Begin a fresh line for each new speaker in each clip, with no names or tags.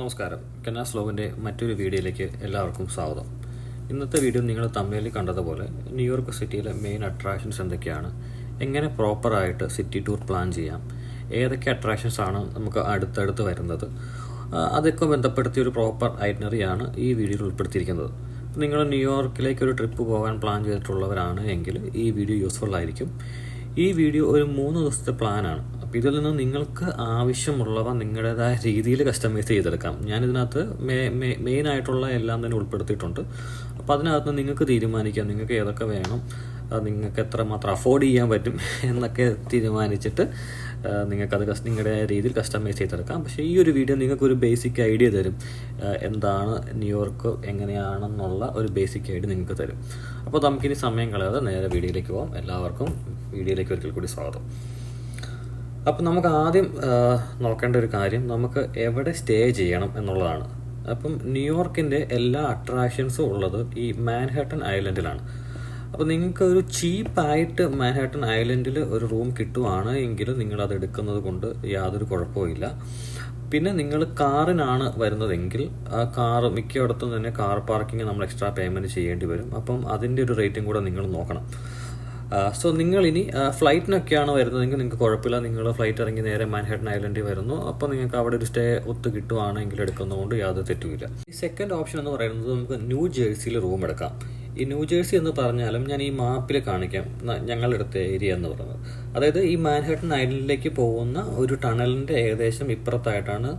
നമസ്കാരം. കെന്നാസ് ലോഗിന്റെ മറ്റൊരു വീഡിയോയിലേക്ക് എല്ലാവർക്കും സ്വാഗതം. ഇന്നത്തെ വീഡിയോ നിങ്ങൾ തമ്മിൽ കണ്ടതുപോലെ ന്യൂയോർക്ക് സിറ്റിയിലെ മെയിൻ അട്രാക്ഷൻസ് എന്തൊക്കെയാണ്? എങ്ങനെ പ്രോപ്പറായിട്ട് സിറ്റി ടൂർ പ്ലാൻ ചെയ്യാം? ഏതൊക്കെ അട്രാക്ഷൻസ് ആണ് നമുക്ക് അടുത്തടുത്ത് വരുന്നത്? അതൊക്കെ ബന്ധപ്പെടുത്തിയ ഒരു പ്രോപ്പർ ഐറ്റനറിയാണ് ഈ വീഡിയോയിൽ ഉൾപ്പെടുത്തിയിരിക്കുന്നത്. നിങ്ങൾ ന്യൂയോർക്കിലേക്ക് ഒരു ട്രിപ്പ് പോകാൻ പ്ലാൻ ചെയ്തിട്ടുള്ളവരാണ് എങ്കിൽ ഈ വീഡിയോ യൂസ്ഫുൾ ആയിരിക്കും. ഈ വീഡിയോ ഒരു മൂന്ന് ദിവസത്തെ പ്ലാനാണ് അപ്പോൾ ഇതിൽ നിന്ന് നിങ്ങൾക്ക് ആവശ്യമുള്ളവ നിങ്ങളുടേതായ രീതിയിൽ കസ്റ്റമൈസ് ചെയ്തെടുക്കാം. ഞാനിതിനകത്ത് മെയിൻ ആയിട്ടുള്ള എല്ലാം തന്നെ ഉൾപ്പെടുത്തിയിട്ടുണ്ട്. അപ്പോൾ അതിനകത്ത് നിങ്ങൾക്ക് തീരുമാനിക്കാം. നിങ്ങൾക്ക് ഏതൊക്കെ വേണം? നിങ്ങൾക്ക് എത്ര മാത്രം അഫോർഡ് ചെയ്യാൻ പറ്റും എന്നൊക്കെ തീരുമാനിച്ചിട്ട് നിങ്ങൾക്കത് നിങ്ങളുടെ രീതിയിൽ കസ്റ്റമൈസ് ചെയ്തെടുക്കാം. പക്ഷേ ഈ ഒരു വീഡിയോ നിങ്ങൾക്കൊരു ബേസിക് ഐഡിയ തരും. എന്താണ് ന്യൂയോർക്ക് എങ്ങനെയാണെന്നുള്ള ഒരു ബേസിക് ഐഡിയ നിങ്ങൾക്ക് തരും. അപ്പോൾ നമുക്കിനി സമയം കളയാതെ നേരെ വീഡിയോയിലേക്ക് പോകാം എല്ലാവർക്കും വീഡിയോയിലേക്ക് ഒരിക്കൽ കൂടി സ്വാഗതം. അപ്പം നമുക്ക് ആദ്യം നോക്കേണ്ട ഒരു കാര്യം നമുക്ക് എവിടെ സ്റ്റേ ചെയ്യണം എന്നുള്ളതാണ്. അപ്പം ന്യൂയോർക്കിന്റെ എല്ലാ അട്രാക്ഷൻസും ഉള്ളത് ഈ മാൻഹാട്ടൺ ഐലൻഡിലാണ്. അപ്പോൾ നിങ്ങൾക്ക് ഒരു ചീപ്പായിട്ട് മാൻഹാട്ടൻ ഐലൻഡിൽ ഒരു റൂം കിട്ടുവാണ് എങ്കിലും നിങ്ങൾ അത് എടുക്കുന്നത് കൊണ്ട് യാതൊരു കുഴപ്പമില്ല പിന്നെ നിങ്ങൾ കാറിനാണ് വരുന്നതെങ്കിൽ ആ കാർ മിക്കയിടത്തും തന്നെ കാർ പാർക്കിംഗ് നമ്മൾ എക്സ്ട്രാ പേയ്മെന്റ് ചെയ്യേണ്ടി വരും. അപ്പം അതിന്റെ ഒരു റേറ്റും കൂടെ നിങ്ങൾ നോക്കണം. സോ നിങ്ങൾ ഇനി ഫ്ലൈറ്റിനൊക്കെയാണ് വരുന്നതെങ്കിൽ നിങ്ങൾക്ക് കുഴപ്പമില്ല. നിങ്ങൾ ഫ്ലൈറ്റ് ഇറങ്ങി നേരെ മാൻഹാട്ടൻ ഐലൻഡിൽ വരുന്നു. അപ്പോൾ നിങ്ങൾക്ക് അവിടെ ഒരു സ്റ്റേ ഒത്ത് കിട്ടുവാണെങ്കിൽ എടുക്കുന്നതുകൊണ്ട് യാതൊരു തെറ്റുമില്ല. ഈ സെക്കൻഡ് ഓപ്ഷൻ എന്ന് പറയുന്നത് നമുക്ക് ന്യൂ ജേഴ്സിയിൽ റൂം എടുക്കാം. ഈ ന്യൂ ജേഴ്സി എന്ന് പറഞ്ഞാലും ഞാൻ ഈ മാപ്പിൽ കാണിക്കാം. ഞങ്ങളുടെ ഞങ്ങളെടുത്ത ഏരിയ എന്ന് പറയുന്നത്. അതായത് ഈ മാൻഹട്ടൺ ഐലൻഡിലേക്ക് പോകുന്ന ഒരു ടണലിന്റെ ഏകദേശം ഇപ്പുറത്തായിട്ടാണ്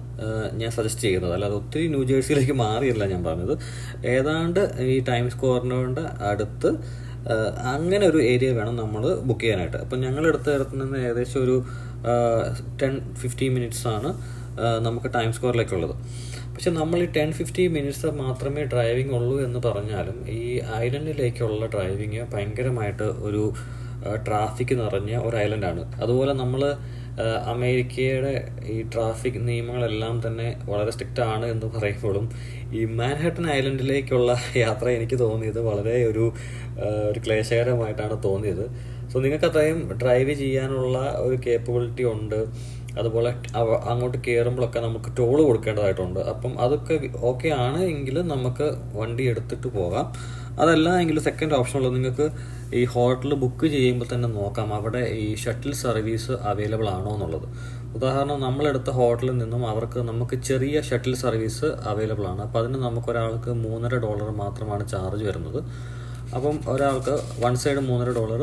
ഞാൻ സജസ്റ്റ് ചെയ്യുന്നത്. അല്ലാതെ ഒത്തിരി ന്യൂ ജേഴ്സിയിലേക്ക് മാറിയല്ല ഞാൻ പറഞ്ഞത്. ഏതാണ്ട് ഈ ടൈം സ്ക്വയറിനോട് അടുത്ത് അങ്ങനെ ഒരു ഏരിയ വേണം നമ്മൾ ബുക്ക് ചെയ്യാനായിട്ട്. അപ്പം ഞങ്ങളെടുത്ത ഇടത്ത് നിന്ന് ഏകദേശം ഒരു ടെൻ ഫിഫ്റ്റീൻ മിനിറ്റ്സ് ആണ് നമുക്ക് ടൈം സ്ക്വയറിലേക്കുള്ളത് പക്ഷെ നമ്മൾ ഈ ടെൻ ഫിഫ്റ്റീൻ മിനിറ്റ്സ് മാത്രമേ ഡ്രൈവിംഗ് ഉള്ളൂ എന്ന് പറഞ്ഞാലും ഈ ഐലൻഡിലേക്കുള്ള ഡ്രൈവിങ് ഭയങ്കരമായിട്ട് ഒരു ട്രാഫിക് നിറഞ്ഞ ഒരു ഐലൻഡാണ് അതുപോലെ നമ്മൾ അമേരിക്കയുടെ ഈ ട്രാഫിക് നിയമങ്ങളെല്ലാം തന്നെ വളരെ സ്ട്രിക്റ്റ് ആണ് എന്ന് പറയുമ്പോഴും ഈ മാൻഹട്ടൻ ഐലൻഡിലേക്കുള്ള യാത്ര എനിക്ക് തോന്നിയത് വളരെ ഒരു ഒരു ക്ലേശകരമായിട്ടാണ് തോന്നിയത്. സോ നിങ്ങൾക്ക് അത്രയും ഡ്രൈവ് ചെയ്യാനുള്ള ഒരു കേപ്പബിലിറ്റി ഉണ്ട്. അതുപോലെ അങ്ങോട്ട് കയറുമ്പോഴൊക്കെ നമുക്ക് ടോൾ കൊടുക്കേണ്ടതായിട്ടുണ്ട്. അപ്പം അതൊക്കെ ഓക്കെ ആണ് എങ്കിൽ നമുക്ക് വണ്ടി എടുത്തിട്ട് പോകാം. അതല്ല എങ്കിൽ സെക്കൻഡ് ഓപ്ഷൻ ഉള്ളത് നിങ്ങൾക്ക് ഈ ഹോട്ടൽ ബുക്ക് ചെയ്യുമ്പോൾ തന്നെ നോക്കാം. അവിടെ ഈ ഷട്ടിൽ സർവീസ് അവൈലബിൾ ആണോ എന്നുള്ളത്. ഉദാഹരണം നമ്മളെടുത്ത ഹോട്ടലിൽ നിന്നും അവർക്ക് നമുക്ക് ചെറിയ ഷട്ടിൽ സർവീസ് അവൈലബിൾ ആണ്. അപ്പോൾ അതിന് നമുക്ക് ഒരാൾക്ക് മൂന്നര ഡോളർ മാത്രമാണ് ചാർജ് വരുന്നത്. അപ്പം ഒരാൾക്ക് വൺ സൈഡ് മൂന്നര ഡോളർ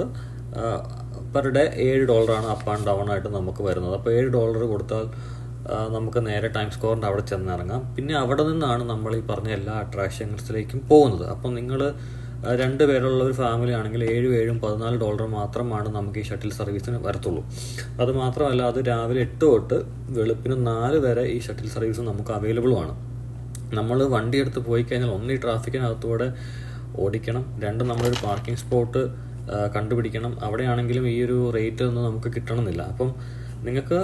പെർ ഡേ ഏഴ് ഡോളറാണ് അപ്പ് ആൻഡ് ഡൗൺ ആയിട്ട് നമുക്ക് വരുന്നത്. അപ്പോൾ ഏഴ് ഡോളർ കൊടുത്താൽ നമുക്ക് നേരെ ടൈം സ്ക്വയറിന്റെ അവിടെ ചെന്നിറങ്ങാം. പിന്നെ അവിടെ നിന്നാണ് നമ്മൾ ഈ പറഞ്ഞ എല്ലാ അട്രാക്ഷൻസിലേക്കും പോകുന്നത്. അപ്പം നിങ്ങൾ രണ്ട് പേരുള്ള ഒരു ഫാമിലി ആണെങ്കിൽ ഏഴും ഏഴും പതിനാല് ഡോളർ മാത്രമാണ് നമുക്ക് ഈ ഷട്ടിൽ സർവീസിന് വരത്തുള്ളൂ. അത് മാത്രമല്ല അത് രാവിലെ എട്ട് തൊട്ട് വെളുപ്പിന് നാല് വരെ ഈ ഷട്ടിൽ സർവീസ് നമുക്ക് അവൈലബിളുമാണ് നമ്മൾ വണ്ടി എടുത്ത് പോയി കഴിഞ്ഞാൽ ഒന്ന് ഈ ട്രാഫിക്കിനകത്തൂടെ ഓടിക്കണം. രണ്ട് നമ്മളൊരു പാർക്കിംഗ് സ്പോട്ട് കണ്ടുപിടിക്കണം. അവിടെയാണെങ്കിലും ഈ ഒരു റേറ്റ് ഒന്നും നമുക്ക് കിട്ടണമെന്നില്ല. അപ്പം നിങ്ങൾക്ക്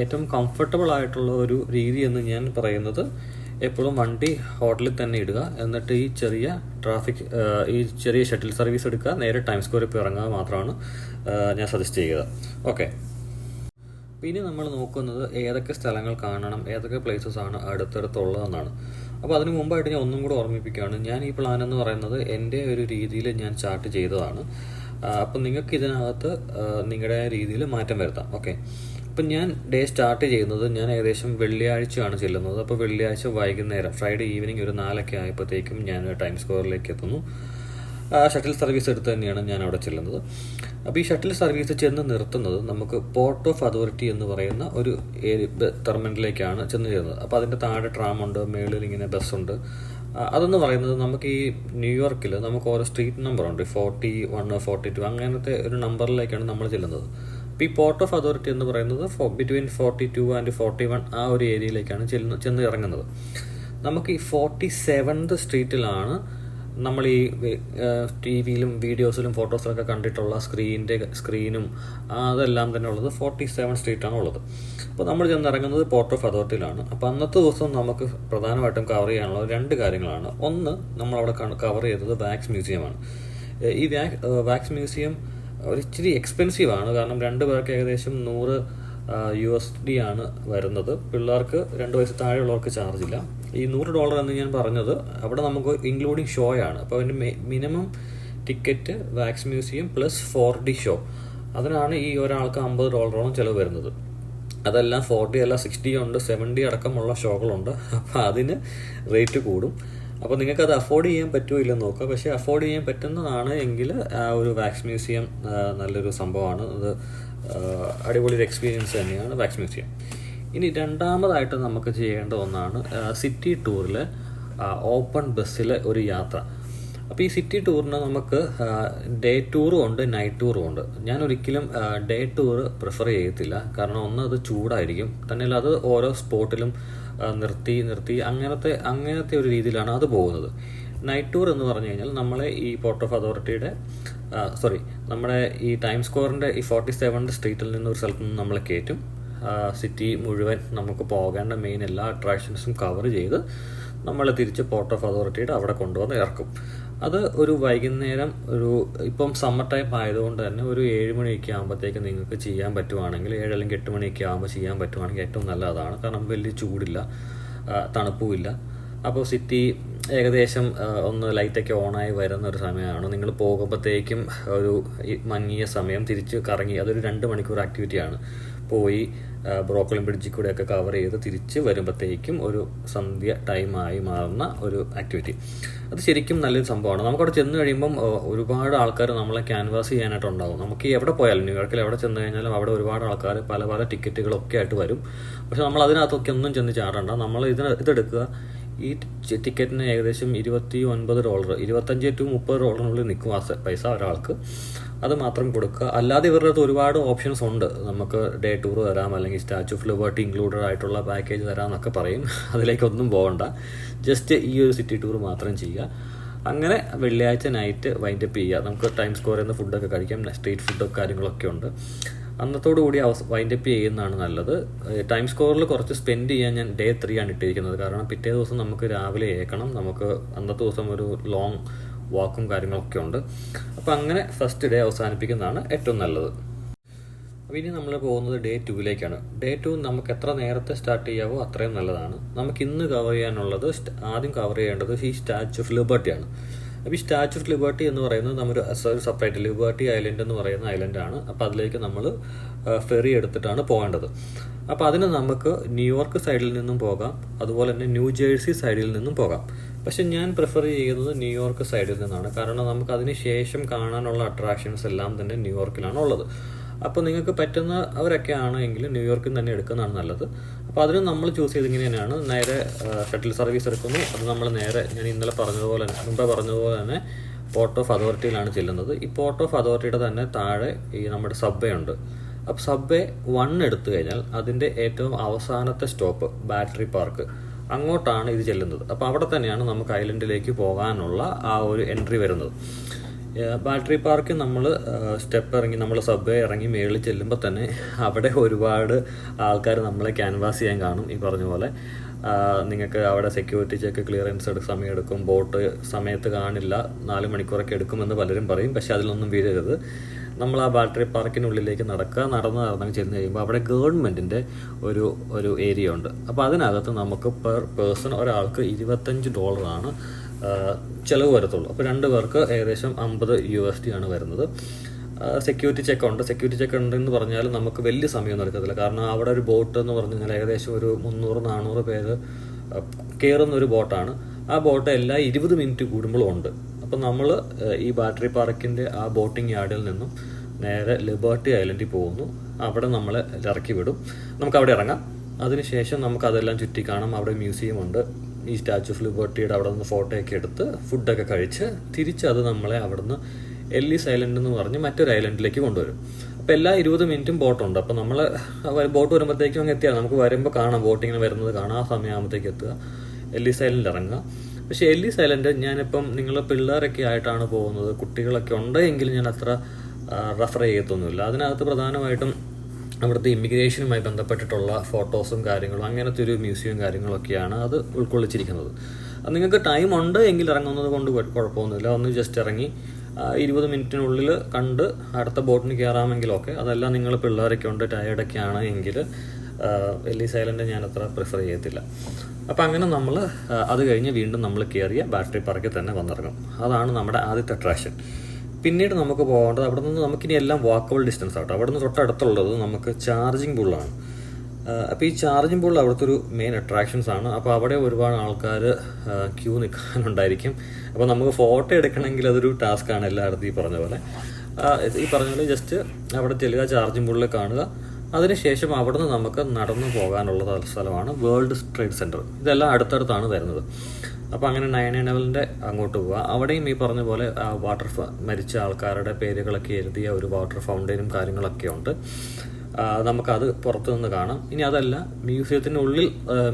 ഏറ്റവും കംഫർട്ടബിൾ ആയിട്ടുള്ള ഒരു രീതി എന്ന് ഞാൻ പറയുന്നത് എപ്പോഴും വണ്ടി ഹോട്ടലിൽ തന്നെ ഇടുക. എന്നിട്ട് ഈ ചെറിയ ട്രാഫിക് ഈ ചെറിയ ഷട്ടിൽ സർവീസ് എടുക്കുക. നേരെ ടൈം സ്ക്വയറിൽ പോയി ഇറങ്ങുക മാത്രമാണ് ഞാൻ സജസ്റ്റ് ചെയ്യുക. ഓക്കെ പിന്നെ നമ്മൾ നോക്കുന്നത് ഏതൊക്കെ സ്ഥലങ്ങൾ കാണണം ഏതൊക്കെ പ്ലേസസ് ആണ് അടുത്തടുത്തുള്ളതെന്നാണ്. അപ്പോൾ അതിന് മുമ്പായിട്ട് ഞാൻ ഒന്നും കൂടെ ഓർമ്മിപ്പിക്കുകയാണ്. ഞാൻ ഈ പ്ലാൻ എന്ന് പറയുന്നത് എന്റെ ഒരു രീതിയിൽ ഞാൻ ചാർട്ട് ചെയ്തതാണ്. അപ്പം നിങ്ങൾക്ക് ഇതിനകത്ത് നിങ്ങളുടെ രീതിയിൽ മാറ്റം വരുത്താം. ഓക്കെ. അപ്പം ഞാൻ ഡേ സ്റ്റാർട്ട് ചെയ്യുന്നത് ഞാൻ ഏകദേശം വെള്ളിയാഴ്ചയാണ് ചെല്ലുന്നത്. അപ്പോൾ വെള്ളിയാഴ്ച വൈകുന്നേരം ഫ്രൈഡേ ഈവനിങ് ഒരു നാലൊക്കെ ആയപ്പോഴത്തേക്കും ഞാൻ ടൈം സ്ക്വയറിലേക്ക് എത്തുന്നു. ഷട്ടിൽ സർവീസ് എടുത്ത് തന്നെയാണ് ഞാൻ അവിടെ ചെല്ലുന്നത്. അപ്പോൾ ഈ ഷട്ടിൽ സർവീസ് ചെന്ന് നിർത്തുന്നത് നമുക്ക് പോർട്ട് ഓഫ് അതോറിറ്റി എന്ന് പറയുന്ന ഒരു ടെർമിനലിലേക്കാണ് ചെന്ന് ചേരുന്നത്. അപ്പോൾ അതിന്റെ താഴെ ട്രാമുണ്ട് മേളിൽ ഇങ്ങനെ ബസ്സുണ്ട്. അതെന്ന് പറയുന്നത് നമുക്ക് ഈ ന്യൂയോർക്കിൽ നമുക്ക് ഓരോ സ്ട്രീറ്റ് നമ്പറുണ്ട് ഫോർട്ടി വൺ ഫോർട്ടി ടു അങ്ങനത്തെ ഒരു നമ്പറിലേക്കാണ് നമ്മൾ ചെല്ലുന്നത്. അപ്പോൾ ഈ പോർട്ട് ഓഫ് അതോറിറ്റി എന്ന് പറയുന്നത് between forty two and forty one ആ ഒരു ഏരിയയിലേക്കാണ് ചെല്ലുന്ന ചെന്ന് ഇറങ്ങുന്നത്. നമുക്ക് ഈ ഫോർട്ടി സെവൻത് സ്ട്രീറ്റിലാണ് നമ്മൾ ഈ ടി വിയിലും വീഡിയോസിലും ഫോട്ടോസിലൊക്കെ കണ്ടിട്ടുള്ള സ്ക്രീനിന്റെ സ്ക്രീനും അതെല്ലാം തന്നെ ഉള്ളത് ഫോർട്ടി സെവൻ സ്ട്രീറ്റാണ് ഉള്ളത്. അപ്പോൾ നമ്മൾ ചെന്നിറങ്ങുന്നത് പോർട്ട് ഓഫ് അതോറിറ്റിയിലാണ് അപ്പോൾ അന്നത്തെ ദിവസം നമുക്ക് പ്രധാനമായിട്ടും കവർ ചെയ്യാനുള്ള രണ്ട് കാര്യങ്ങളാണ്. ഒന്ന് നമ്മളവിടെ കവർ ചെയ്തത് വാക്സ് മ്യൂസിയമാണ് ഈ വാക്സ് മ്യൂസിയം ഒരു ഇച്ചിരി എക്സ്പെൻസീവ് ആണ്. കാരണം രണ്ട് പേർക്ക് ഏകദേശം നൂറ് യു എസ് ഡി ആണ് വരുന്നത്. പിള്ളേർക്ക് രണ്ട് വയസ്സ് താഴെയുള്ളവർക്ക് ചാർജ് ഇല്ല. ഈ നൂറ് ഡോളർ എന്ന് ഞാൻ പറഞ്ഞത് അവിടെ നമുക്ക് ഇൻക്ലൂഡിങ് ഷോ ആണ്. അപ്പോൾ അതിന്റെ minimum ticket wax museum plus four D show അതിനാണ് ഈ ഒരാൾക്ക് അമ്പത് ഡോളറോളം ചിലവ് വരുന്നത്. അതെല്ലാം ഡി അല്ല സിക്സ്റ്റി ഉണ്ട് സെവന്റി അടക്കമുള്ള ഷോകളുണ്ട് അപ്പോൾ അതിന് റേറ്റ് കൂടും. അപ്പോൾ നിങ്ങൾക്ക് അത് അഫോർഡ് ചെയ്യാൻ പറ്റുമോ ഇല്ലെന്ന് നോക്കുക. പക്ഷേ അഫോർഡ് ചെയ്യാൻ പറ്റുന്നതാണ് എങ്കിൽ ആ ഒരു വാക്സ് മ്യൂസിയം നല്ലൊരു സംഭവമാണ്. അത് അടിപൊളി ഒരു എക്സ്പീരിയൻസ് തന്നെയാണ് വാക്സ് മ്യൂസിയം ഇനി രണ്ടാമതായിട്ട് നമുക്ക് ചെയ്യേണ്ട ഒന്നാണ് സിറ്റി ടൂറിൽ ഓപ്പൺ ബസ്സിലെ ഒരു യാത്ര. അപ്പോൾ ഈ സിറ്റി ടൂറിന് നമുക്ക് ഡേ ടൂറും ഉണ്ട് നൈറ്റ് ടൂറും ഉണ്ട്. ഞാൻ ഒരിക്കലും ഡേ ടൂർ പ്രിഫർ ചെയ്യത്തില്ല. കാരണം ഒന്ന് അത് ചൂടായിരിക്കും. തന്നെയല്ല അത് ഓരോ സ്പോട്ടിലും നിർത്തി നിർത്തി അങ്ങനത്തെ അങ്ങനത്തെ ഒരു രീതിയിലാണ് അത് പോകുന്നത്. നൈറ്റ് ടൂർ എന്ന് പറഞ്ഞു കഴിഞ്ഞാൽ നമ്മളെ ഈ പോർട്ട് ഓഫ് അതോറിറ്റിയുടെ സോറി നമ്മുടെ ഈ ടൈം സ്ക്വയറിന്റെ ഈ ഫോർട്ടി സെവൻത് സ്ട്രീറ്റിൽ നിന്ന് ഒരു സ്ഥലത്ത് നിന്ന് നമ്മളെ കയറ്റും. സിറ്റി മുഴുവൻ നമുക്ക് പോകേണ്ട മെയിൻ എല്ലാ അട്രാക്ഷൻസും കവർ ചെയ്ത് നമ്മൾ തിരിച്ച് പോർട്ട് ഓഫ് അതോറിറ്റിയുടെ അവിടെ കൊണ്ടുവന്ന് ഇറക്കും. അത് ഒരു വൈകുന്നേരം ഒരു ഇപ്പം സമ്മർ ടൈം ആയതുകൊണ്ട് തന്നെ ഒരു ഏഴ് മണിയൊക്കെ ആകുമ്പോഴത്തേക്ക് നിങ്ങൾക്ക് ചെയ്യാൻ പറ്റുവാണെങ്കിൽ ഏഴ് അല്ലെങ്കിൽ എട്ട് മണിയൊക്കെ ആകുമ്പോൾ ചെയ്യാൻ പറ്റുവാണെങ്കിൽ ഏറ്റവും നല്ലതാണ് കാരണം വലിയ ചൂടില്ല തണുപ്പുമില്ല അപ്പോൾ സിറ്റി ഏകദേശം ഒന്ന് ലൈറ്റൊക്കെ ഓണായി വരുന്ന ഒരു സമയമാണ്. നിങ്ങൾ പോകുമ്പോഴത്തേക്കും ഒരു മങ്ങിയ സമയം തിരിച്ച് കറങ്ങി അതൊരു രണ്ട് മണിക്കൂർ ആക്ടിവിറ്റിയാണ്. പോയി ആ, ബ്രോക്കലിൻ ബ്രിഡ്ജിൽ കൂടെയൊക്കെ കവർ ചെയ്ത് തിരിച്ച് വരുമ്പോഴത്തേക്കും ഒരു സന്ധ്യ ടൈമായി മാറുന്ന ഒരു ആക്ടിവിറ്റി. അത് ശരിക്കും നല്ലൊരു സംഭവമാണ്. നമുക്കവിടെ ചെന്ന് കഴിയുമ്പം ഒരുപാട് ആൾക്കാർ നമ്മളെ ക്യാൻവാസ് ചെയ്യാനായിട്ടുണ്ടാകും നമുക്ക് എവിടെ പോയാലും ന്യൂയോർക്കിൽ എവിടെ ചെന്ന് കഴിഞ്ഞാലും അവിടെ ഒരുപാട് ആൾക്കാർ പല പല ടിക്കറ്റുകളൊക്കെ ആയിട്ട് വരും. പക്ഷെ നമ്മൾ അതിനകത്തൊക്കെ ഒന്നും ചെന്ന് ചാടണ്ട. നമ്മൾ ഇതിന് ഇതെടുക്കുക. ഈ ടിക്കറ്റിന് ഏകദേശം ഇരുപത്തി ഒൻപത് ഡോളർ ഇരുപത്തഞ്ച് ടു മുപ്പത് ഡോളറിനുള്ളിൽ നിൽക്കും ആ പൈസ ഒരാൾക്ക്. അത് മാത്രം കൊടുക്കുക. അല്ലാതെ ഇവരുടെ അടുത്ത് ഒരുപാട് ഓപ്ഷൻസ് ഉണ്ട്. നമുക്ക് ഡേ ടൂർ തരാം അല്ലെങ്കിൽ സ്റ്റാച്ചു ഓഫ് ലിബർട്ടി ഇൻക്ലൂഡഡ് ആയിട്ടുള്ള പാക്കേജ് തരാം എന്നൊക്കെ പറയും. അതിലേക്കൊന്നും പോകണ്ട ജസ്റ്റ് ഈ ഒരു സിറ്റി ടൂർ മാത്രം ചെയ്യുക. അങ്ങനെ വെള്ളിയാഴ്ച നൈറ്റ് വൈൻഡപ്പ് ചെയ്യുക. നമുക്ക് ടൈം സ്ക്വയറിൽ നിന്ന് ഫുഡൊക്കെ കഴിക്കാം. സ്ട്രീറ്റ് ഫുഡൊക്കെ കാര്യങ്ങളൊക്കെ ഉണ്ട്. അന്നത്തോടു കൂടി അവസ് വൈൻഡപ്പ് ചെയ്യുന്നതാണ് നല്ലത്. ടൈം സ്കോറിൽ കുറച്ച് സ്പെൻഡ് ചെയ്യാൻ ഞാൻ ഡേ ത്രീ ആണ് ഇട്ടിരിക്കുന്നത്. കാരണം പിറ്റേ ദിവസം നമുക്ക് രാവിലെ ഏക്കണം നമുക്ക് അന്നത്തെ ദിവസം ഒരു ലോങ് വാക്കും കാര്യങ്ങളൊക്കെ ഉണ്ട്. അപ്പോൾ അങ്ങനെ ഫസ്റ്റ് ഡേ അവസാനിപ്പിക്കുന്നതാണ് ഏറ്റവും നല്ലത്. അപ്പോൾ ഇനി നമ്മൾ പോകുന്നത് ഡേ ടുവിലേക്കാണ് ഡേ ടു നമുക്ക് എത്ര നേരത്തെ സ്റ്റാർട്ട് ചെയ്യാവോ അത്രയും നല്ലതാണ്. നമുക്ക് ഇന്ന് കവർ ചെയ്യാനുള്ളത് ആദ്യം കവർ ചെയ്യേണ്ടത് ഈ സ്റ്റാച്ചു ഓഫ് ലിബർട്ടിയാണ് അപ്പോൾ ഈ സ്റ്റാച്ചു ഓഫ് ലിബർട്ടി എന്ന് പറയുന്നത് നമ്മുടെ സെപ്പറേറ്റ് ലിബർട്ടി ഐലൻഡ് എന്ന് പറയുന്ന ഐലൻഡാണ് അപ്പോൾ അതിലേക്ക് നമ്മൾ ഫെറി എടുത്തിട്ടാണ് പോകേണ്ടത്. അപ്പോൾ അതിന് നമുക്ക് ന്യൂയോർക്ക് സൈഡിൽ നിന്നും പോകാം. അതുപോലെ തന്നെ ന്യൂ ജേഴ്സി സൈഡിൽ നിന്നും പോകാം. പക്ഷെ ഞാൻ പ്രിഫർ ചെയ്യുന്നത് ന്യൂയോർക്ക് സൈഡിൽ നിന്നാണ്. കാരണം നമുക്ക് അതിന് ശേഷം കാണാനുള്ള അട്രാക്ഷൻസ് എല്ലാം തന്നെ ന്യൂയോർക്കിലാണ് ഉള്ളത്. അപ്പോൾ നിങ്ങൾക്ക് പറ്റുന്ന അവരൊക്കെ ആണെങ്കിൽ ന്യൂയോർക്കിൽ തന്നെ എടുക്കുന്നതാണ് നല്ലത്. അപ്പോൾ അതിന് നമ്മൾ ചൂസ് ചെയ്ത് ഇങ്ങനെ തന്നെയാണ്. നേരെ ഷട്ടിൽ സർവീസ് എടുക്കുന്നു. അത് നമ്മൾ നേരെ ഞാൻ ഇന്നലെ പറഞ്ഞതുപോലെ തന്നെ മുമ്പേ പറഞ്ഞതുപോലെ തന്നെ പോർട്ട് ഓഫ് അതോറിറ്റിയിലാണ് ചെല്ലുന്നത്. ഈ പോർട്ട് ഓഫ് അതോറിറ്റിയുടെ തന്നെ താഴെ ഈ നമ്മുടെ സബ്വേ ഉണ്ട്. അപ്പോൾ സബ്വേ വൺ എടുത്തു കഴിഞ്ഞാൽ അതിന്റെ ഏറ്റവും അവസാനത്തെ സ്റ്റോപ്പ് ബാറ്ററി പാർക്ക് അങ്ങോട്ടാണ് ഇത് ചെല്ലുന്നത്. അപ്പോൾ അവിടെ തന്നെയാണ് നമുക്ക് ഐലൻഡിലേക്ക് പോകാനുള്ള ആ ഒരു എൻട്രി വരുന്നത്. ബാറ്ററി പാർക്ക് നമ്മൾ സ്റ്റെപ്പ് ഇറങ്ങി നമ്മൾ സബ്വേ ഇറങ്ങി മേളിൽ ചെല്ലുമ്പോൾ തന്നെ അവിടെ ഒരുപാട് ആൾക്കാർ നമ്മളെ ക്യാൻവാസ് ചെയ്യാൻ കാണും ഈ പറഞ്ഞ പോലെ. നിങ്ങൾക്ക് അവിടെ സെക്യൂരിറ്റി ചെക്ക് ക്ലിയറൻസ് എടുക്കും സമയം എടുക്കും ബോട്ട് സമയത്ത് കാണില്ല നാല് മണിക്കൂറൊക്കെ എടുക്കുമെന്ന് പലരും പറയും പക്ഷേ അതിലൊന്നും വീഴരുത്. നമ്മൾ ആ ബാറ്ററി പാർക്കിനുള്ളിലേക്ക് നടക്കുക നടന്ന് നടന്ന് ചെന്ന് കഴിയുമ്പോൾ അവിടെ ഗവൺമെന്റിന്റെ ഒരു ഒരു ഏരിയ ഉണ്ട്. അപ്പോൾ അതിനകത്ത് നമുക്ക് പെർ പേഴ്സൺ ഒരാൾക്ക് ഇരുപത്തഞ്ച് ഡോളറാണ് ചിലവ് വരത്തുള്ളൂ. അപ്പോൾ രണ്ട് പേർക്ക് ഏകദേശം അമ്പത് യു എസ് ഡി ആണ് വരുന്നത്. സെക്യൂരിറ്റി ചെക്ക് ഉണ്ട്. സെക്യൂരിറ്റി ചെക്ക് ഉണ്ടെന്ന് പറഞ്ഞാൽ നമുക്ക് വലിയ സമയം എടുക്കത്തില്ല. കാരണം അവിടെ ഒരു ബോട്ട് എന്ന് പറഞ്ഞു കഴിഞ്ഞാൽ ഏകദേശം ഒരു മുന്നൂറ് നാനൂറ് പേര് കയറുന്ന ഒരു ബോട്ടാണ് ആ ബോട്ട് എല്ലാ ഇരുപത് മിനിറ്റ് കൂടുമ്പോഴും ഉണ്ട്. അപ്പം നമ്മൾ ഈ ബാറ്ററി പാർക്കിന്റെ ആ ബോട്ടിംഗ് യാർഡിൽ നിന്നും നേരെ ലിബർട്ടി ഐലൻഡിൽ പോകുന്നു. അവിടെ നമ്മൾ ഇറക്കി വിടും. നമുക്ക് അവിടെ ഇറങ്ങാം. അതിനുശേഷം നമുക്ക് അതെല്ലാം ചുറ്റി കാണാം. അവിടെ മ്യൂസിയം ഉണ്ട്. ഈ സ്റ്റാച്ചു ഓഫ് ലിബർട്ടിയുടെ അവിടെ നിന്ന് ഫോട്ടോയൊക്കെ എടുത്ത് ഫുഡൊക്കെ കഴിച്ച് തിരിച്ച് അത് നമ്മളെ അവിടെ നിന്ന് എല്ലിസ് ഐലൻഡ് എന്ന് പറഞ്ഞ് മറ്റൊരു ഐലൻഡിലേക്ക് കൊണ്ടുവരും. അപ്പോൾ എല്ലാ ഇരുപത് മിനിറ്റും ബോട്ടുണ്ട്. അപ്പോൾ നമ്മൾ ബോട്ട് വരുമ്പോഴത്തേക്കും അങ്ങ് എത്തിയാൽ നമുക്ക് വരുമ്പോൾ കാണാം. ബോട്ടിങ്ങിന് വരുന്നത് കാണാം. ആ സമയമാകുമ്പോഴത്തേക്ക് എത്തുക. എല്ലീസ് ഐലൻഡ് ഇറങ്ങുക. പക്ഷേ എല്ലീസ് ഐലൻഡ് ഞാനിപ്പം നിങ്ങൾ പിള്ളേരൊക്കെ ആയിട്ടാണ് പോകുന്നത്. കുട്ടികളൊക്കെ ഉണ്ടെങ്കിൽ ഞാൻ അത്ര റെഫർ ചെയ്യത്തൊന്നുമില്ല. അതിനകത്ത് പ്രധാനമായിട്ടും അവിടുത്തെ ഇമിഗ്രേഷനുമായി ബന്ധപ്പെട്ടിട്ടുള്ള ഫോട്ടോസും കാര്യങ്ങളും അങ്ങനത്തെ ഒരു മ്യൂസിയവും കാര്യങ്ങളൊക്കെയാണ് അത് ഉൾക്കൊള്ളിച്ചിരിക്കുന്നത്. നിങ്ങൾക്ക് ടൈം ഉണ്ട് എങ്കിൽ ഇറങ്ങുന്നത് കൊണ്ട് കുഴ- കുഴപ്പമൊന്നുമില്ല. ഒന്ന് ജസ്റ്റ് ഇറങ്ങി ഇരുപത് മിനിറ്റിനുള്ളിൽ കണ്ട് അടുത്ത ബോട്ടിന് കയറാമെങ്കിലൊക്കെ അതെല്ലാം നിങ്ങൾ പിള്ളേരൊക്കെ ഉണ്ട് ടയേർഡൊക്കെ ആണ് എങ്കിൽ വലിയ സൈലന്റ് ഞാൻ അത്ര പ്രിഫർ ചെയ്യത്തില്ല. അപ്പം അങ്ങനെ നമ്മൾ അത് കഴിഞ്ഞ് വീണ്ടും നമ്മൾ കയറിയ ബാറ്ററി പാർക്കിൽ തന്നെ വന്നിറങ്ങും. അതാണ് നമ്മുടെ ആദ്യത്തെ അട്രാക്ഷൻ പിന്നീട് നമുക്ക് പോകേണ്ടത് അവിടെ നിന്ന് നമുക്കിനി എല്ലാം വാക്കബിൾ ഡിസ്റ്റൻസ് ആട്ടോ. അവിടെ നിന്ന് തൊട്ടടുത്തുള്ളത് നമുക്ക് ചാർജിങ് പൂളാണ് അപ്പോൾ ഈ ചാർജിങ് പൂളിൽ അവിടുത്തെ ഒരു മെയിൻ അട്രാക്ഷൻസ് ആണ്. അപ്പോൾ അവിടെ ഒരുപാട് ആൾക്കാർ ക്യൂ നിൽക്കാനുണ്ടായിരിക്കും. അപ്പോൾ നമുക്ക് ഫോട്ടോ എടുക്കണമെങ്കിൽ അതൊരു ടാസ്ക്കാണ് എല്ലായിടത്തും ഈ പറഞ്ഞ പോലെ. ഈ പറഞ്ഞ പോലെ ജസ്റ്റ് അവിടെ ചെല്ലുക ചാർജിങ് പൂളിൽ കാണുക. അതിനുശേഷം അവിടെ നിന്ന് നമുക്ക് നടന്നു പോകാനുള്ള സ്ഥലമാണ് വേൾഡ് ട്രേഡ് സെന്റർ ഇതെല്ലാം അടുത്തടുത്താണ് വരുന്നത്. അപ്പോൾ അങ്ങനെ നയൻ ലെവലിന്റെ അങ്ങോട്ട് പോവുക അവിടെയും ഈ പറഞ്ഞ പോലെ വാട്ടർ മരിച്ച ആൾക്കാരുടെ പേരുകളൊക്കെ എഴുതിയ ഒരു വാട്ടർ ഫൗണ്ടൈനും കാര്യങ്ങളൊക്കെ ഉണ്ട്. നമുക്കത് പുറത്തു നിന്ന് കാണാം. ഇനി അതല്ല മ്യൂസിയത്തിനുള്ളിൽ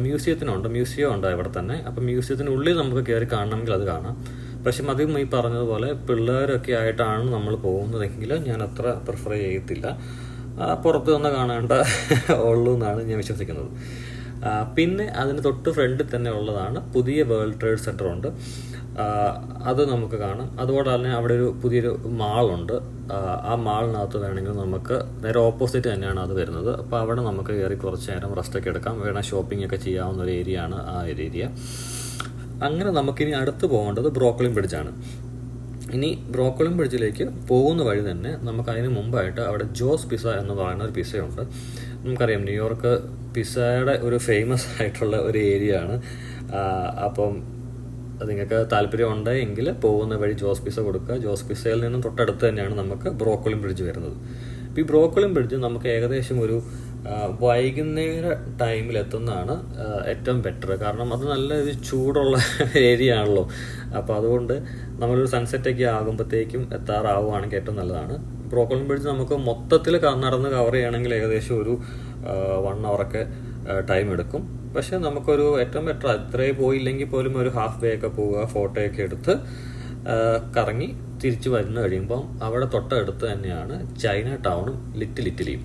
മ്യൂസിയത്തിനുണ്ട് മ്യൂസിയം ഉണ്ട് ഇവിടെ തന്നെ. അപ്പം മ്യൂസിയത്തിനുള്ളിൽ നമുക്ക് കയറി കാണണമെങ്കിൽ അത് കാണാം. പക്ഷെ അതും ഈ പറഞ്ഞതുപോലെ പിള്ളേരൊക്കെ ആയിട്ടാണ് നമ്മൾ പോകുന്നതെങ്കിൽ ഞാൻ അത്ര പ്രിഫർ ചെയ്യത്തില്ല. പുറത്തു നിന്ന് കാണേണ്ട ഉള്ളൂ എന്നാണ് ഞാൻ വിശ്വസിക്കുന്നത്. പിന്നെ അതിന് തൊട്ട് ഫ്രണ്ടിൽ തന്നെ ഉള്ളതാണ് പുതിയ വേൾഡ് ട്രേഡ് സെന്റർ ഉണ്ട്. അത് നമുക്ക് കാണാം. അതുപോലെ തന്നെ അവിടെ ഒരു പുതിയൊരു മാളുണ്ട് ആ മാളിനകത്ത് വേണമെങ്കിൽ നമുക്ക് നേരെ ഓപ്പോസിറ്റ് തന്നെയാണ് അത് വരുന്നത്. അപ്പോൾ അവിടെ നമുക്ക് കയറി കുറച്ച് നേരം റെസ്റ്റൊക്കെ എടുക്കാം. വേണം ഷോപ്പിംഗ് ഒക്കെ ചെയ്യാവുന്ന ഒരു ഏരിയ ആണ് ആ ഒരു ഏരിയ അങ്ങനെ നമുക്കിനി അടുത്ത് പോകേണ്ടത് ബ്രോക്കോളിം ബ്രിഡ്ജാണ് ഇനി ബ്രോക്കോളിം ബ്രിഡ്ജിലേക്ക് പോകുന്ന വഴി തന്നെ നമുക്ക് അതിന് മുമ്പായിട്ട് അവിടെ ജോസ് പിസ എന്ന് പറയുന്ന ഒരു പിസയുണ്ട് നമുക്കറിയാം ന്യൂയോർക്ക് പിസയുടെ ഒരു ഫേമസ് ആയിട്ടുള്ള ഒരു ഏരിയ ആണ്. അപ്പം നിങ്ങൾക്ക് താല്പര്യം ഉണ്ടെങ്കിൽ പോകുന്ന വഴി ജോസ് പിസ കൊടുക്കുക. ജോസ് പിസയിൽ നിന്നും തൊട്ടടുത്ത് തന്നെയാണ് നമുക്ക് ബ്രോക്കോളി ബ്രിഡ്ജ് വരുന്നത്. അപ്പോൾ ഈ ബ്രോക്കലിൻ ബ്രിഡ്ജ് നമുക്ക് ഏകദേശം ഒരു വൈകുന്നേര ടൈമിൽ എത്തുന്നതാണ് ഏറ്റവും ബെറ്റർ കാരണം അത് നല്ല ഒരു ചൂടുള്ള ഏരിയ ആണല്ലോ. അപ്പോൾ അതുകൊണ്ട് നമ്മളൊരു സൺസെറ്റ് ഒക്കെ ആകുമ്പോഴത്തേക്കും എത്താറാവുകയാണെങ്കിൽ ഏറ്റവും നല്ലതാണ്. ബ്രോക്കലിൻ ബ്രിഡ്ജ് നമുക്ക് മൊത്തത്തിൽ നടന്ന് കവർ ചെയ്യണമെങ്കിൽ ഏകദേശം ഒരു വൺ അവറൊക്കെ ടൈം എടുക്കും. പക്ഷെ നമുക്കൊരു ഏറ്റവും ബെറ്റർ അത്രേ പോയില്ലെങ്കിൽ പോലും ഒരു ഹാഫ് വേ ഒക്കെ പോവുക ഫോട്ടോ ഒക്കെ എടുത്ത് കറങ്ങി തിരിച്ചു വരുന്ന കഴിയുമ്പം അവിടെ തൊട്ടടുത്ത് തന്നെയാണ് ചൈന ടൗണും ലിറ്റിൽ ഇറ്റലിയും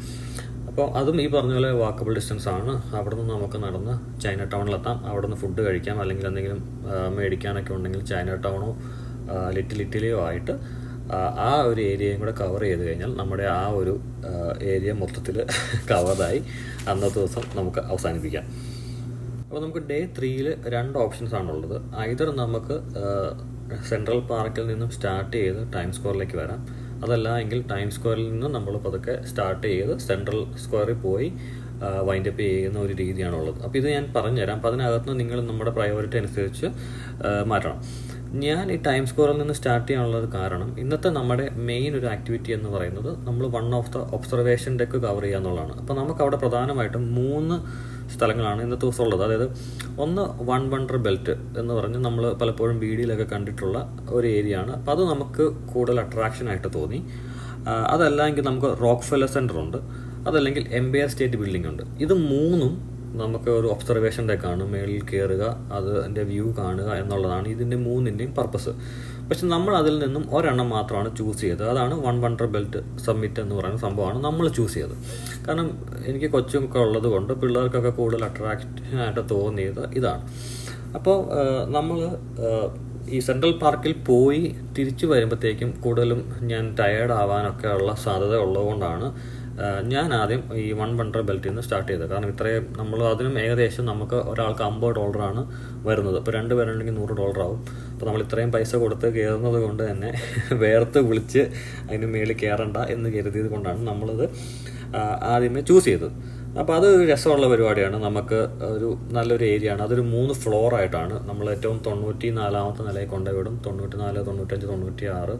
അപ്പോൾ അതും ഈ പറഞ്ഞ പോലെ വാക്കബിൾ ഡിസ്റ്റൻസ് ആണ്. അവിടെ നിന്ന് നമുക്ക് നടന്ന് ചൈന ടൗണിലെത്താം അവിടെ നിന്ന് ഫുഡ് കഴിക്കാം. അല്ലെങ്കിൽ എന്തെങ്കിലും മേടിക്കാനൊക്കെ ഉണ്ടെങ്കിൽ ചൈന ടൗണോ ലിറ്റിൽ ഇറ്റലിയോ ആയിട്ട് ആ, ഒരു ഏരിയയും കൂടെ കവർ ചെയ്ത് കഴിഞ്ഞാൽ നമ്മുടെ ആ ഒരു ഏരിയ മൊത്തത്തിൽ കവറായി അന്നത്തെ ദിവസം നമുക്ക് അവസാനിപ്പിക്കാം. അപ്പോൾ നമുക്ക് ഡേ ത്രീയിൽ രണ്ട് ഓപ്ഷൻസ് ആണുള്ളത് ഐതർ നമുക്ക് സെൻട്രൽ പാർക്കിൽ നിന്നും സ്റ്റാർട്ട് ചെയ്ത് ടൈം സ്ക്വയറിലേക്ക് വരാം. അതല്ല എങ്കിൽ ടൈം സ്ക്വയറിൽ നിന്ന് നമ്മൾ പതുക്കെ സ്റ്റാർട്ട് ചെയ്ത് സെൻട്രൽ സ്ക്വയറിൽ പോയി വൈൻഡപ്പ് ചെയ്യുന്ന ഒരു രീതിയാണുള്ളത് അപ്പോൾ ഇത് ഞാൻ പറഞ്ഞുതരാം. അപ്പോൾ അതിനകത്ത് നിങ്ങൾ നമ്മുടെ പ്രയോറിറ്റി അനുസരിച്ച് മാറ്റണം. ഞാൻ ഈ ടൈം സ്കോറിൽ നിന്ന് സ്റ്റാർട്ട് ചെയ്യാനുള്ളത് കാരണം ഇന്നത്തെ നമ്മുടെ മെയിൻ ഒരു ആക്ടിവിറ്റി എന്ന് പറയുന്നത് നമ്മൾ one of the observation deck cover ചെയ്യുക എന്നുള്ളതാണ്. അപ്പോൾ നമുക്ക് അവിടെ പ്രധാനമായിട്ടും മൂന്ന് സ്ഥലങ്ങളാണ് ഇന്നത്തെ ദിവസം ഉള്ളത്. അതായത് ഒന്ന് വൺ വണ്ടർ ബെൽറ്റ് എന്ന് പറഞ്ഞ് നമ്മൾ പലപ്പോഴും വീഡിയോയിലൊക്കെ കണ്ടിട്ടുള്ള ഒരു ഏരിയ ആണ്. അപ്പോൾ അത് നമുക്ക് കൂടുതൽ അട്രാക്ഷൻ ആയിട്ട് തോന്നി. അതല്ലെങ്കിൽ നമുക്ക് റോക്ക് ഫെല്ലർ സെന്റർ ഉണ്ട്. അതല്ലെങ്കിൽ എംപയർ സ്റ്റേറ്റ് ബിൽഡിംഗ് ഉണ്ട്. ഇത് മൂന്നും നമുക്ക് ഒരു ഒബ്സർവേഷൻ ഡെക്കാണ് മേളിൽ കയറുക അത് അതിന്റെ വ്യൂ കാണുക എന്നുള്ളതാണ് ഇതിന്റെ മൂന്നിന്റെയും പർപ്പസ് പക്ഷെ നമ്മൾ അതിൽ നിന്നും ഒരെണ്ണം മാത്രമാണ് ചൂസ് ചെയ്തത്. അതാണ് വൺ വണ്ടർ ബെൽറ്റ് സബ്മിറ്റ് എന്ന് പറയുന്ന സംഭവമാണ് നമ്മൾ ചൂസ് ചെയ്തത്. കാരണം എനിക്ക് കൊച്ചുമൊക്കെ ഉള്ളത് കൊണ്ട് പിള്ളേർക്കൊക്കെ കൂടുതൽ അട്രാക്ഷൻ ആയിട്ട് തോന്നിയത് ഇതാണ്. അപ്പോൾ നമ്മൾ ഈ സെൻട്രൽ പാർക്കിൽ പോയി തിരിച്ചു വരുമ്പോഴത്തേക്കും കൂടുതലും ഞാൻ ടയേർഡ് ആവാനൊക്കെ ഉള്ള സാധ്യത ഉള്ളതുകൊണ്ടാണ് ഞാൻ ആദ്യം ഈ വൺ വണ്ടർ ബെൽറ്റിൽ നിന്ന് സ്റ്റാർട്ട് ചെയ്തത്. കാരണം ഇത്രയും നമ്മൾ അതിനും ഏകദേശം നമുക്ക് ഒരാൾക്ക് അമ്പത് ഡോളറാണ് വരുന്നത്. അപ്പോൾ രണ്ട് പേരുണ്ടെങ്കിൽ നൂറ് ഡോളർ ആവും. അപ്പോൾ നമ്മൾ ഇത്രയും പൈസ കൊടുത്ത് കയറുന്നത് കൊണ്ട് തന്നെ വേർത്ത് വിളിച്ച് അതിന് മേളിൽ കയറണ്ട എന്ന് കരുതിയത് കൊണ്ടാണ് നമ്മളത് ആദ്യമേ ചൂസ് ചെയ്തത്. അപ്പോൾ അത് ഒരു രസമുള്ള പരിപാടിയാണ്. നമുക്ക് ഒരു നല്ലൊരു ഏരിയ ആണ്. അതൊരു മൂന്ന് ഫ്ലോർ ആയിട്ടാണ് നമ്മൾ ഏറ്റവും തൊണ്ണൂറ്റി നാലാമത്തെ നിലയിൽ കൊണ്ടുവിടും തൊണ്ണൂറ്റി നാല് തൊണ്ണൂറ്റഞ്ച് തൊണ്ണൂറ്റി ആറ്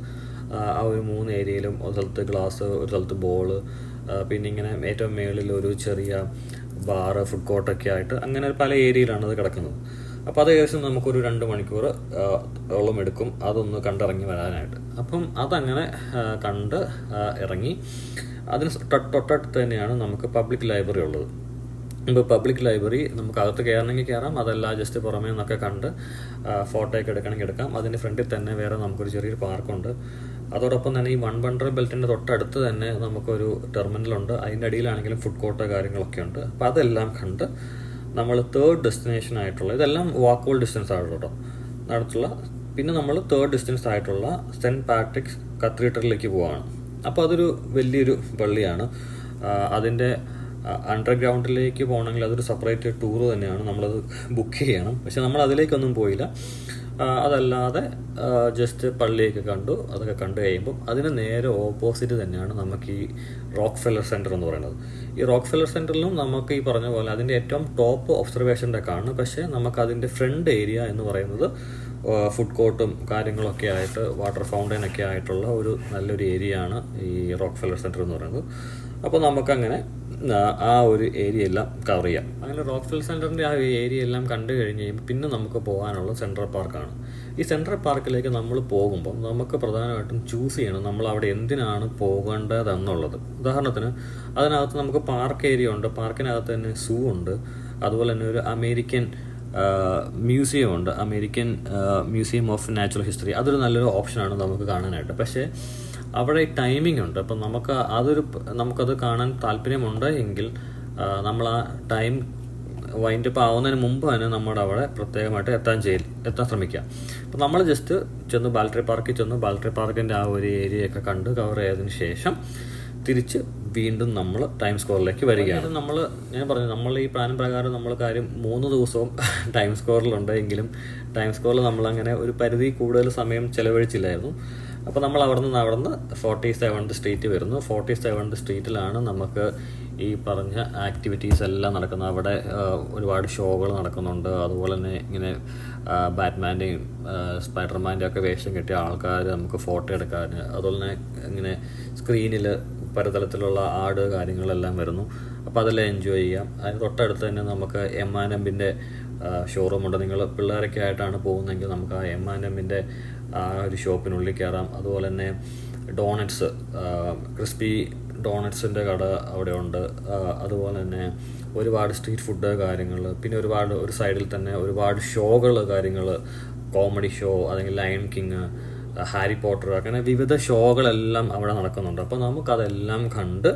ആ ഒരു മൂന്ന് ഏരിയയിലും ഒരു സ്ഥലത്ത് ഗ്ലാസ് ഒരു സ്ഥലത്ത് ബോൾ പിന്നെ ഇങ്ങനെ ഏറ്റവും മേളിൽ ഒരു ചെറിയ ബാറ് ഫുഡ് കോർട്ടൊക്കെ ആയിട്ട് അങ്ങനെ പല ഏരിയയിലാണ് അത് കിടക്കുന്നത്. അപ്പോൾ അത് ഏകദേശം നമുക്കൊരു രണ്ട് മണിക്കൂർ ഓളം എടുക്കും. അതൊന്ന് കണ്ടിറങ്ങി വരാനായിട്ട്. അപ്പം അതങ്ങനെ കണ്ട് ഇറങ്ങി. അതിന് തൊട്ട് തൊട്ടടുത്ത് തന്നെയാണ് നമുക്ക് പബ്ലിക് ലൈബ്രറി ഉള്ളത്. ഇപ്പോൾ പബ്ലിക് ലൈബ്രറി നമുക്ക് അകത്ത് കയറണമെങ്കിൽ കയറാം. അതല്ല ജസ്റ്റ് പുറമേ നിന്നൊക്കെ കണ്ട് ഫോട്ടോ ഒക്കെ എടുക്കണമെങ്കിൽ എടുക്കാം. അതിന്റെ ഫ്രണ്ടിൽ തന്നെ വേറെ നമുക്കൊരു ചെറിയൊരു പാർക്കുണ്ട് അതോടൊപ്പം തന്നെ ഈ വൺ വണ്ടർ ബെൽറ്റിന്റെ തൊട്ടടുത്ത് തന്നെ നമുക്കൊരു ടെർമിനലുണ്ട്. അതിന്റെ അടിയിലാണെങ്കിലും ഫുഡ് കോർട്ട് കാര്യങ്ങളൊക്കെ ഉണ്ട്. അപ്പോൾ അതെല്ലാം കണ്ട് നമ്മൾ തേർഡ് ഡെസ്റ്റിനേഷൻ ആയിട്ടുള്ള ഇതെല്ലാം വാക്കബിൾ ഡിസ്റ്റൻസ് ആയിട്ടുള്ള കേട്ടോ നടത്തുള്ള പിന്നെ നമ്മൾ തേർഡ് ഡിസ്റ്റൻസ് ആയിട്ടുള്ള സെന്റ് പാട്രിക്സ് കത്തീഡ്രലിലേക്ക് പോവാണ്. അപ്പോൾ അതൊരു വലിയൊരു പള്ളിയാണ്. അതിന്റെ അണ്ടർഗ്രൗണ്ടിലേക്ക് പോകണമെങ്കിൽ അതൊരു സെപ്പറേറ്റ് ടൂർ തന്നെയാണ്. നമ്മളത് ബുക്ക് ചെയ്യണം. പക്ഷെ നമ്മൾ അതിലേക്കൊന്നും പോയില്ല. അതല്ലാതെ ജസ്റ്റ് പള്ളിയൊക്കെ കണ്ടു. അതൊക്കെ കണ്ടു കഴിയുമ്പം അതിന് നേരെ ഓപ്പോസിറ്റ് തന്നെയാണ് നമുക്ക് ഈ റോക്ക് ഫെല്ലർ സെന്റർ എന്ന് പറയുന്നത്. ഈ റോക്ക് ഫെല്ലർ സെന്ററിലും നമുക്ക് ഈ പറഞ്ഞ പോലെ അതിന്റെ ഏറ്റവും ടോപ്പ് ഒബ്സർവേഷൻ ഡെക്കാണ് പക്ഷേ നമുക്ക് അതിന്റെ ഫ്രണ്ട് ഏരിയ എന്ന് പറയുന്നത് ഫുഡ് കോർട്ടും കാര്യങ്ങളൊക്കെ ആയിട്ട് വാട്ടർ ഫൗണ്ടൻ ഒക്കെ ആയിട്ടുള്ള ഒരു നല്ലൊരു ഏരിയ ആണ് ഈ റോക്ക് ഫെല്ലർ സെന്റർ എന്ന് പറയുന്നത്. അപ്പോൾ നമുക്കങ്ങനെ ആ, ഒരു ഏരിയ എല്ലാം കവർ ചെയ്യാം. അങ്ങനെ റോക്ക് ഫിൽ സെന്ററിന്റെ ആ ഏരിയ എല്ലാം കണ്ടു കഴിഞ്ഞ് പിന്നെ നമുക്ക് പോകാനുള്ള സെൻട്രൽ പാർക്കാണ് ഈ സെൻട്രൽ പാർക്കിലേക്ക് നമ്മൾ പോകുമ്പോൾ നമുക്ക് പ്രധാനമായിട്ടും ചൂസ് ചെയ്യണം നമ്മൾ അവിടെ എന്തിനാണ് പോകേണ്ടതെന്നുള്ളത്. ഉദാഹരണത്തിന് അതിനകത്ത് നമുക്ക് പാർക്ക് ഏരിയ ഉണ്ട് പാർക്കിനകത്ത് തന്നെ സൂ ഉണ്ട് അതുപോലെ തന്നെ ഒരു അമേരിക്കൻ മ്യൂസിയം ഉണ്ട് American museum of natural history അതൊരു നല്ലൊരു ഓപ്ഷനാണ് നമുക്ക് കാണാനായിട്ട്. പക്ഷേ അവിടെ ടൈമിംഗ് ഉണ്ട്. അപ്പം നമുക്ക് അതൊരു നമുക്കത് കാണാൻ താല്പര്യമുണ്ട് എങ്കിൽ നമ്മൾ ആ ടൈം വൈൻഡ് അപ്പ് ആവുന്നതിന് മുമ്പ് തന്നെ നമ്മുടെ അവിടെ പ്രത്യേകമായിട്ട് എത്താൻ ചെയ്യ എത്താൻ ശ്രമിക്കുക അപ്പം നമ്മൾ ജസ്റ്റ് ചെന്ന് ബാൽട്രി പാർക്കിൽ ചെന്ന് ബാൽട്രി പാർക്കിന്റെ ആ ഒരു ഏരിയയൊക്കെ കണ്ട് കവർ ചെയ്തതിന് ശേഷം തിരിച്ച് വീണ്ടും നമ്മൾ ടൈം സ്കോറിലേക്ക് വരികയാണ്. നമ്മൾ ഞാൻ പറഞ്ഞു നമ്മൾ ഈ പ്ലാൻ പ്രകാരം നമ്മൾ കാര്യം മൂന്ന് ദിവസവും ടൈം സ്കോറിലുണ്ട് എങ്കിലും ടൈം സ്കോറിൽ നമ്മളങ്ങനെ ഒരു പരിധി കൂടുതൽ സമയം ചെലവഴിച്ചില്ലായിരുന്നു. അപ്പോൾ നമ്മൾ അവിടെ നിന്ന് അവിടെ നിന്ന് ഫോർട്ടി സെവൻത് സ്ട്രീറ്റ് വരുന്നു. ഫോർട്ടി സെവൻത് സ്ട്രീറ്റിലാണ് നമുക്ക് ഈ പറഞ്ഞ ആക്ടിവിറ്റീസ് എല്ലാം നടക്കുന്നത്. അവിടെ ഒരുപാട് ഷോകൾ നടക്കുന്നുണ്ട്. അതുപോലെ തന്നെ ഇങ്ങനെ ബാറ്റ്മാന്റെയും സ്പൈഡർമാന്റെ ഒക്കെ വേഷം കിട്ടിയ ആൾക്കാർ നമുക്ക് ഫോട്ടോ എടുക്കാൻ അതുപോലെ തന്നെ ഇങ്ങനെ സ്ക്രീനിൽ പരതലത്തിലുള്ള ആട് കാര്യങ്ങളെല്ലാം വരുന്നു. അപ്പോൾ അതെല്ലാം എൻജോയ് ചെയ്യാം. അതിന് തൊട്ടടുത്ത് തന്നെ നമുക്ക് എം ആൻ എമ്മിന്റെ ഷോറൂം ഉണ്ട്. നിങ്ങൾ പിള്ളേരൊക്കെ ആയിട്ടാണ് പോകുന്നതെങ്കിൽ നമുക്ക് ആ എം ആൻ എമ്മിന്റെ ആ ഒരു ഷോപ്പിനുള്ളിൽ കയറാം. അതുപോലെ തന്നെ ഡോണറ്റ്സ് ക്രിസ്പി ഡോണറ്റ്സിന്റെ കട അവിടെ ഉണ്ട്. അതുപോലെ തന്നെ ഒരുപാട് സ്ട്രീറ്റ് ഫുഡ് കാര്യങ്ങൾ പിന്നെ ഒരുപാട് ഒരു സൈഡിൽ തന്നെ ഒരുപാട് ഷോകൾ കാര്യങ്ങൾ കോമഡി ഷോ അല്ലെങ്കിൽ ലയൺ കിങ് ഹാരി പോട്ടർ അങ്ങനെ വിവിധ ഷോകളെല്ലാം അവിടെ നടക്കുന്നുണ്ട്. അപ്പോൾ നമുക്കതെല്ലാം കണ്ട്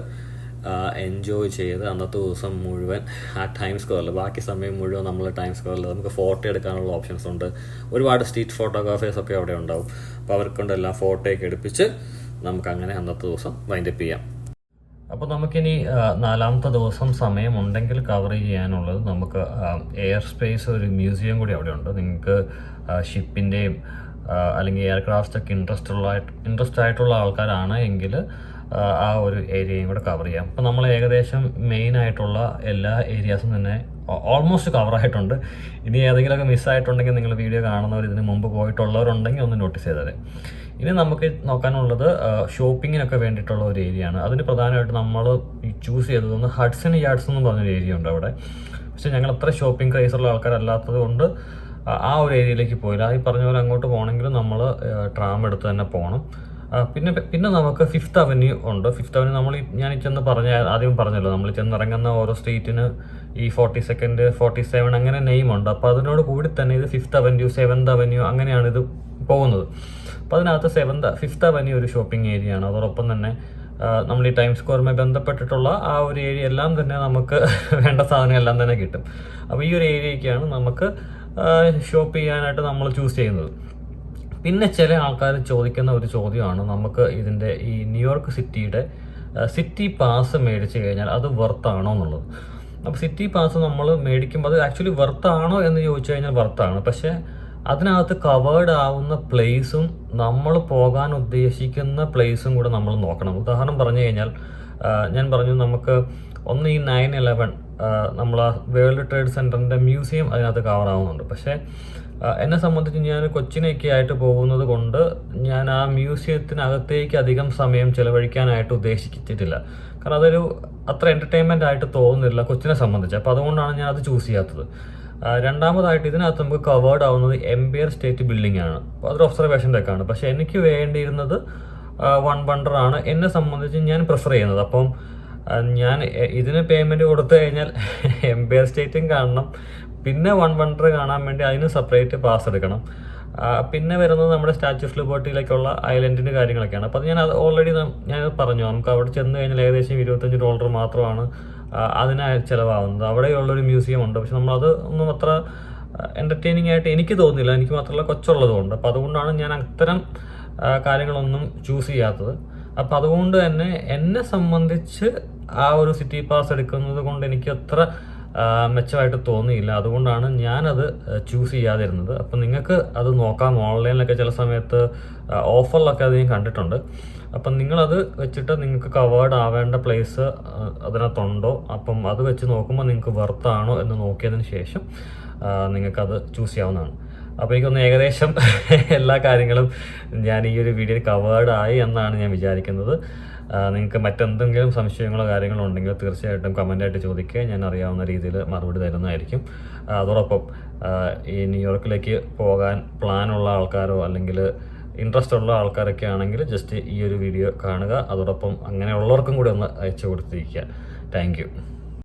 എൻജോയ് ചെയ്ത് അന്നത്തെ ദിവസം മുഴുവൻ ആ ടൈം സ്ക്വയറിൽ ബാക്കി സമയം മുഴുവൻ നമ്മൾ ടൈം സ്ക്വയറിൽ നമുക്ക് ഫോട്ടോ എടുക്കാനുള്ള ഓപ്ഷൻസ് ഉണ്ട്. ഒരുപാട് സ്ട്രീറ്റ് ഫോട്ടോഗ്രാഫേഴ്സ് ഒക്കെ അവിടെ ഉണ്ടാവും. അപ്പോൾ അവർക്കൊണ്ടെല്ലാം ഫോട്ടോ ഫോട്ടോയൊക്കെ എടുപ്പിച്ച് നമുക്ക് അങ്ങനെ അന്നത്തെ ദിവസം വൈൻഡപ്പ് ചെയ്യാം. അപ്പോൾ നമുക്കിനി നാലാമത്തെ ദിവസം സമയമുണ്ടെങ്കിൽ കവർ ചെയ്യാനുള്ളത് നമുക്ക് എയർ സ്പേസ് ഒരു മ്യൂസിയം കൂടി അവിടെ ഉണ്ട്. നിങ്ങൾക്ക് ഷിപ്പിന്റെയും അല്ലെങ്കിൽ എയർക്രാഫ്റ്റ് ഒക്കെ ഇൻട്രസ്റ്റ് ഉള്ള ഇൻട്രസ്റ്റ് ആയിട്ടുള്ള ആൾക്കാരാണ് എങ്കിൽ ആ, ഒരു ഏരിയയും കൂടെ കവർ ചെയ്യാം. അപ്പോൾ നമ്മൾ ഏകദേശം മെയിൻ ആയിട്ടുള്ള എല്ലാ ഏരിയാസും തന്നെ ഓൾമോസ്റ്റ് കവർ ആയിട്ടുണ്ട്. ഇനി ഏതെങ്കിലുമൊക്കെ മിസ്സായിട്ടുണ്ടെങ്കിൽ നിങ്ങൾ വീഡിയോ കാണുന്നവർ ഇതിന് മുമ്പ് പോയിട്ടുള്ളവരുണ്ടെങ്കിൽ ഒന്ന് നോട്ടീസ് ചെയ്തേരെ ഇനി നമുക്ക് നോക്കാനുള്ളത് ഷോപ്പിങ്ങിനൊക്കെ വേണ്ടിയിട്ടുള്ള ഒരു ഏരിയ ആണ്. അതിന് പ്രധാനമായിട്ട് നമ്മൾ ചൂസ് ചെയ്തതൊന്ന് ഹഡ്സൺ യാർഡ്സ് എന്ന് പറഞ്ഞൊരു ഏരിയ ഉണ്ട് അവിടെ. പക്ഷേ ഞങ്ങൾ അത്ര ഷോപ്പിംഗ് ക്രൈസുള്ള ആൾക്കാരല്ലാത്തത് കൊണ്ട് ആ- ഒരു ഏരിയയിലേക്ക് പോയില്ല. ഈ പറഞ്ഞ പോലെ അങ്ങോട്ട് പോകണമെങ്കിൽ നമ്മൾ ട്രാം എടുത്ത് തന്നെ പോകണം. പിന്നെ പിന്നെ നമുക്ക് ഫിഫ്ത്ത് അവന്യൂ ഉണ്ട്. ഫിഫ്ത്ത് അവന്യൂ നമ്മൾ ഞാൻ ചെന്ന് പറഞ്ഞ ആദ്യം പറഞ്ഞല്ലോ നമ്മൾ ചെന്നിറങ്ങുന്ന ഓരോ സ്ട്രീറ്റിന് ഈ ഫോർട്ടി സെക്കൻഡ് ഫോർട്ടി സെവൻ അങ്ങനെ നെയിം ഉണ്ട്. അപ്പോൾ അതിനോട് കൂടി തന്നെ ഇത് ഫിഫ്ത്ത് അവന്യൂ സെവൻത് അവന്യൂ അങ്ങനെയാണ് ഇത് പോകുന്നത്. അപ്പോൾ അതിനകത്ത് സെവൻത് ഫിഫ്ത്ത് അവന്യൂ ഒരു ഷോപ്പിംഗ് ഏരിയ ആണ്. അതോടൊപ്പം തന്നെ നമ്മൾ ഈ ടൈം സ്ക്വയറുമായി ബന്ധപ്പെട്ടിട്ടുള്ള ആ ഒരു ഏരിയ എല്ലാം തന്നെ നമുക്ക് വേണ്ട സാധനം എല്ലാം തന്നെ കിട്ടും. അപ്പോൾ ഈ ഒരു ഏരിയയ്ക്കാണ് നമുക്ക് ഷോപ്പ് ചെയ്യാനായിട്ട് നമ്മൾ ചൂസ് ചെയ്യുന്നത്. പിന്നെ ചില ആൾക്കാർ ചോദിക്കുന്ന ഒരു ചോദ്യമാണ് നമുക്ക് ഇതിന്റെ ഈ ന്യൂയോർക്ക് സിറ്റിയുടെ സിറ്റി പാസ് മേടിച്ചു കഴിഞ്ഞാൽ അത് വെർത്താണോ എന്നുള്ളത്. അപ്പോൾ സിറ്റി പാസ് നമ്മൾ മേടിക്കുമ്പോൾ അത് ആക്ച്വലി വെർത്താണോ എന്ന് ചോദിച്ചു കഴിഞ്ഞാൽ വെർത്താണ് പക്ഷേ അതിനകത്ത് കവേർഡ് ആവുന്ന പ്ലേസും നമ്മൾ പോകാൻ ഉദ്ദേശിക്കുന്ന പ്ലേസും കൂടെ നമ്മൾ നോക്കണം. ഉദാഹരണം പറഞ്ഞു കഴിഞ്ഞാൽ ഞാൻ പറഞ്ഞു നമുക്ക് ഒന്ന് ഈ നയൻ ഇലവൻ നമ്മൾ വേൾഡ് ട്രേഡ് സെന്ററിന്റെ മ്യൂസിയം അതിനകത്ത് കവർ ആവുന്നുണ്ട്. പക്ഷേ എന്നെ സംബന്ധിച്ച് ഞാൻ കൊച്ചിനൊക്കെ ആയിട്ട് പോകുന്നത് കൊണ്ട് ഞാൻ ആ മ്യൂസിയത്തിനകത്തേക്ക് അധികം സമയം ചിലവഴിക്കാനായിട്ട് ഉദ്ദേശിച്ചിട്ടില്ല. കാരണം അതൊരു അത്ര എന്റർടൈൻമെന്റ് ആയിട്ട് തോന്നുന്നില്ല കൊച്ചിനെ സംബന്ധിച്ച്. അപ്പോൾ അതുകൊണ്ടാണ് ഞാൻ അത് ചൂസ് ചെയ്യാത്തത്. രണ്ടാമതായിട്ട് ഇതിനകത്ത് നമുക്ക് കവേർഡ് ആവുന്നത് എംപയർ സ്റ്റേറ്റ് ബിൽഡിംഗ് ആണ്. അതൊരു ഒബ്സർവേഷൻ ആണ്. പക്ഷേ എനിക്ക് വേണ്ടിയിരുന്നത് വൺ വണ്ടർ ആണ്. എന്നെ സംബന്ധിച്ച് ഞാൻ പ്രിഫർ ചെയ്യുന്നത്. അപ്പം ഞാൻ ഇതിന് പേയ്മെന്റ് കൊടുത്തു കഴിഞ്ഞാൽ എംപയർ സ്റ്റേറ്റും കാണണം. പിന്നെ വൺ വണ്ടർ കാണാൻ വേണ്ടി അതിന് സെപ്പറേറ്റ് പാസ് എടുക്കണം. പിന്നെ വരുന്നത് നമ്മുടെ സ്റ്റാച്യു ഓഫ് ലിബർട്ടിയിലേക്കുള്ള ഐലൻഡിന്റെ കാര്യങ്ങളൊക്കെയാണ്. അപ്പോൾ അത് ഞാൻ ഓൾറെഡി ഞാൻ പറഞ്ഞു. നമുക്ക് അവിടെ ചെന്ന് കഴിഞ്ഞാൽ ഏകദേശം ഇരുപത്തഞ്ച് ഡോളർ മാത്രമാണ് അതിനായി ചിലവാകുന്നത്. അവിടെയുള്ളൊരു മ്യൂസിയം ഉണ്ട്. പക്ഷെ നമ്മളത് ഒന്നും അത്ര എന്റർടൈനിങ് ആയിട്ട് എനിക്ക് തോന്നുന്നില്ല. എനിക്ക് മാത്രമല്ല കൊച്ചുള്ളതുകൊണ്ട് അപ്പോൾ അതുകൊണ്ടാണ് ഞാൻ അത്തരം കാര്യങ്ങളൊന്നും ചൂസ് ചെയ്യാത്തത്. അപ്പോൾ അതുകൊണ്ട് തന്നെ എന്നെ സംബന്ധിച്ച് ആ ഒരു സിറ്റി പാസ് എടുക്കുന്നത് കൊണ്ട് എനിക്ക് അത്ര മെച്ചമായിട്ട് തോന്നിയില്ല. അതുകൊണ്ടാണ് ഞാനത് ചൂസ് ചെയ്യാതിരുന്നത്. അപ്പം നിങ്ങൾക്ക് അത് നോക്കാം. ഓൺലൈനിലൊക്കെ ചില സമയത്ത് ഓഫറിലൊക്കെ അത് ഞാൻ കണ്ടിട്ടുണ്ട്. അപ്പം നിങ്ങളത് വെച്ചിട്ട് നിങ്ങൾക്ക് കവേർഡ് ആവേണ്ട പ്ലേസ് അതിനകത്തുണ്ടോ? അപ്പം അത് വെച്ച് നോക്കുമ്പോൾ നിങ്ങൾക്ക് വെർത്താണോ എന്ന് നോക്കിയതിന് ശേഷം നിങ്ങൾക്കത് ചൂസ് ചെയ്യാവുന്നതാണ്. അപ്പോൾ എനിക്കൊന്ന് ഏകദേശം എല്ലാ കാര്യങ്ങളും ഞാൻ ഈ ഒരു വീഡിയോയിൽ കവേർഡ് ആയി എന്നാണ് ഞാൻ വിചാരിക്കുന്നത്. നിങ്ങൾക്ക് മറ്റെന്തെങ്കിലും സംശയങ്ങളോ കാര്യങ്ങളോ ഉണ്ടെങ്കിൽ തീർച്ചയായിട്ടും കമന്റായിട്ട് ചോദിക്കുക. ഞാൻ അറിയാവുന്ന രീതിയിൽ മറുപടി തരുന്നതായിരിക്കും. അതോടൊപ്പം ഈ ന്യൂയോർക്കിലേക്ക് പോകാൻ പ്ലാനുള്ള ആൾക്കാരോ അല്ലെങ്കിൽ ഇൻട്രസ്റ്റ് ഉള്ള ആൾക്കാരൊക്കെ ആണെങ്കിൽ ജസ്റ്റ് ഈ ഒരു വീഡിയോ കാണുക. അതോടൊപ്പം അങ്ങനെയുള്ളവർക്കും കൂടി ഒന്ന് അയച്ചു കൊടുത്തിരിക്കുക. താങ്ക്